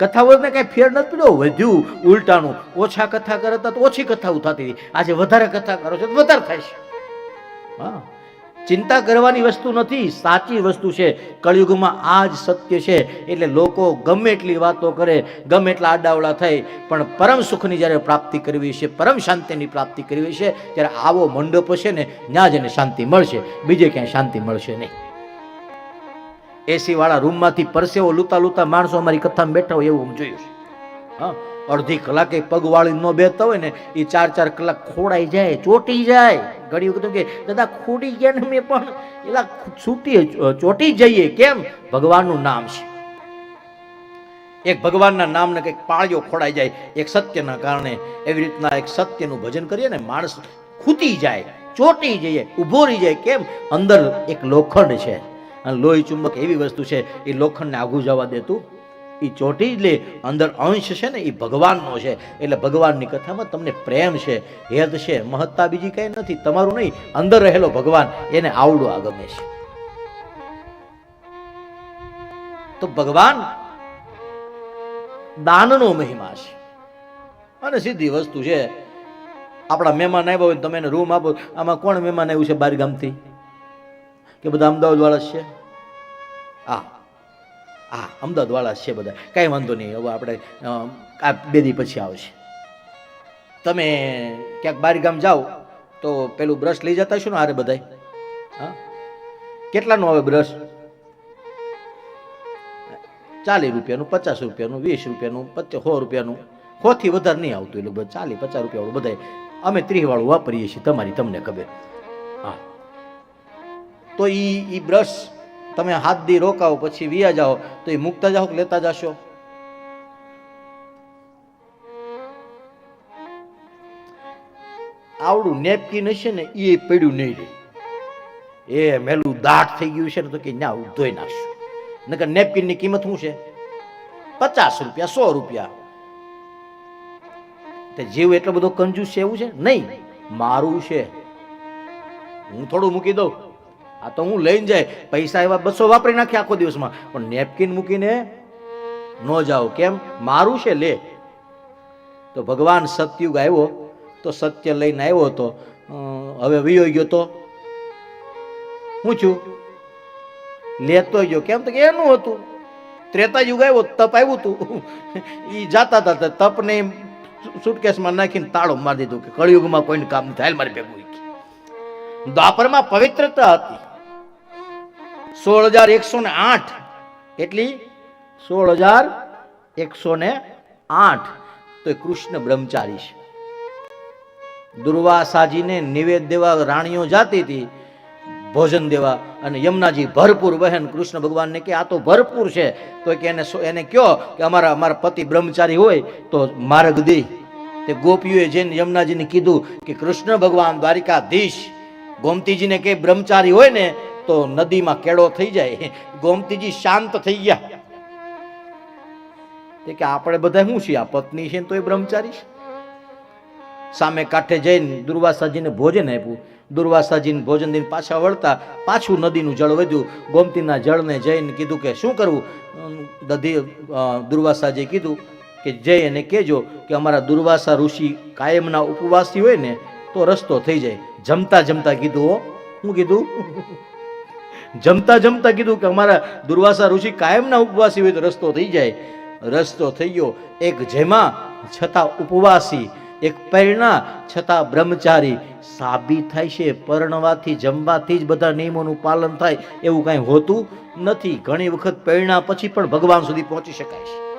કથાઓને કઈ ફેર નથી પડ્યો? વધ્યું ઉલટાનું. ઓછા કથા કરતા તો ઓછી કથાઓ થતી. હતી આજે વધારે કથા કરો છો તો વધારે થાય છે. હા. ચિંતા કરવાની વસ્તુ નથી. સાચી વસ્તુ છે. કળિયુગમાં આ જ સત્ય છે. એટલે લોકો ગમે એટલી વાતો કરે, ગમે એટલા આડાવડા થાય, પણ પરમ સુખની જ્યારે પ્રાપ્તિ કરવી છે, પરમ શાંતિની પ્રાપ્તિ કરવી છે, ત્યારે આવો મંડપ છે ને ત્યાં જ એને શાંતિ મળશે. બીજે ક્યાંય શાંતિ મળશે નહીં. એસી વાળા રૂમમાંથી પરસેવો લૂતા લૂતા માણસો અમારી કથામાં બેઠા હોય એવું હું જોયું છે. હા, અડધી કલાકે પગ વાળી ન બેસતા હોય ને એ ચાર ચાર કલાક ખોડાઈ જાય, ચોટી જાય. ઘડી વખત કે, દાદા, ખોડી ગયા ને મેં પણ, એલા, છૂટી ચોટી જઈએ, કેમ? ભગવાનનું નામ છે. એક ભગવાનના નામને કંઈક પાળ્યો ખોડાઈ જાય, એક સત્યના કારણે એવી રીતના એક સત્યનું ભજન કરીએ ને, માણસ ખૂતી જાય, ચોટી જઈએ, ઊભો રહી જાય, કેમ? અંદર એક લોખંડ છે. અને લોહી ચુંબક એવી વસ્તુ છે, એ લોખંડને આઘું જવા દેતું એ ચોટી લે, અંદર અંશ છે ને એ ભગવાનનો છે. એટલે ભગવાનની કથામાં તમને પ્રેમ છે હેદ છે, મહત્તા બીજી કંઈ નથી, તમારું નહીં, અંદર રહેલો ભગવાન, એને આવડો આ ગમે છે. તો ભગવાન દાનનો મહિમા છે. અને સીધી વસ્તુ છે, આપણા મહેમાન આવ્યા હોય તમે એને રૂમ આપો, આમાં કોણ મહેમાન આવ્યું છે બાર ગામથી? કે બધા અમદાવાદવાળા છે? હા. હા, અમદાવાદવાળા છે બધા. કાંઈ વાંધો નહીં. હવે આપણે આ બે દી પછી આવશે. તમે ક્યાંક બાર ગામ જાઓ, તો પેલું બ્રશ લઈ જતા હશો ને આરે બધાય? હા? કેટલાનું આવે બ્રશ? ચાલીસ રૂપિયાનું, પચાસ રૂપિયાનું, વીસ રૂપિયાનું પચાસ સો રૂપિયાનું. સોથી વધારે નહીં આવતું એ લોકો ચાલીસ, પચાસ રૂપિયાવાળું બધાય. અમે ત્રીસવાળું વાપરીએ છીએ, તમારી તમને ખબર. હા. તો એ એ બ્રશ તમે હાથ દી રોકાવો, પછી વિયા જાઓ, તો એ મૂકતા જાઓ કે લેતા જાશો? આવડું નેપકિન હશે ને એ પડ્યું નહીં રહે એ મેલું દાટ થઈ ગયું છે ને, તો કે ના ધોઈ નાખશું. નકર નેપકિનની કિંમત શું છે? પચાસ રૂપિયા, સો રૂપિયા. તે જીવ એટલો બધો કંજૂસ છે એવું છે? નહીં. મારું છે. હું થોડું મૂકી દઉં. આ તો હું લઈને જાય. પૈસા એવા બસો વાપરી નાખી આખો દિવસમાં. પણ નેપકિન મૂકીને ન જાઓ. કેમ? મારું છે, લે. તો ભગવાન સત્યુગ આવ્યો, તો સત્ય લઈને આવ્યો હતો. હવે વિયો ગયો તો? હું છું? લેતો ગયો. કેમ? તો કે એનું હતું. ત્રેતા યુગ આવ્યો, તપ આવ્યું હતું એ જાતા હતા તપને સુટકેસમાં નાખીને તાળો મારી દીધું કે કળિયુગમાં કોઈને કામ થાય, મારી ભેગું દ્વાપરમાં પવિત્રતા હતી. સોળ હજાર એકસો ને આઠ. એટલી સોળ હજાર એકસો ને આઠ. તો એ કૃષ્ણ બ્રહ્મચારી છે. દુર્વાસાજીને નિવેદ દેવા રાણીઓ જાતી હતી, ભોજન દેવા, અને યમુનાજી ભરપૂર બહેન કૃષ્ણ ભગવાનને કે, આ તો ભરપૂર છે. તો કે, એને એને કયો કે, અમારા અમારા પતિ બ્રહ્મચારી હોય, તો માર્ગ દે. તે ગોપીઓએ જઈને યમુનાજીને કીધું કે, કૃષ્ણ ભગવાન દ્વારિકાધીશ, ગોમતીજીને કે, બ્રહ્મચારી હોય ને તો નદીમાં કેળો થઈ જાય. ગોમતીજી શાંત થઈ ગયા. તે કે આપણે બધા શું છીએ? આ પત્ની છે તો એ બ્રહ્મચારી છે. સામે કાંઠે જઈને દુર્વાસાજીને ભોજન આપ્યું. દુર્વાસાજીને ભોજન દઈને પાછા વળતા પાછું નદીનું જળ વધ્યું. ગોમતીના જળને જઈને કીધું કે શું કરવું? દધી દુર્વાસાજીએ કીધું કે જઈ અને કહેજો કે અમારા દુર્વાસા ઋષિ કાયમના ઉપવાસી હોય ને, તો રસ્તો થઈ જાય. જમતા જમતા કીધું હું કીધું? જમતા જમતા કીધું કે અમારા દુર્વાસા ઋષિ કાયમના ઉપવાસી હોય તો રસ્તો થઈ જાય. રસ્તો થઈ ગયો. એક જેમાં છતાં ઉપવાસી, એક પરણા છતાં બ્રહ્મચારી. સાબિત થાય છે, પરણવાથી, જમવાથી જ બધા નિયમોનું પાલન થાય એવું કાંઈ હોતું નથી. ઘણી વખત પરણા પછી પણ ભગવાન સુધી પહોંચી શકાય છે.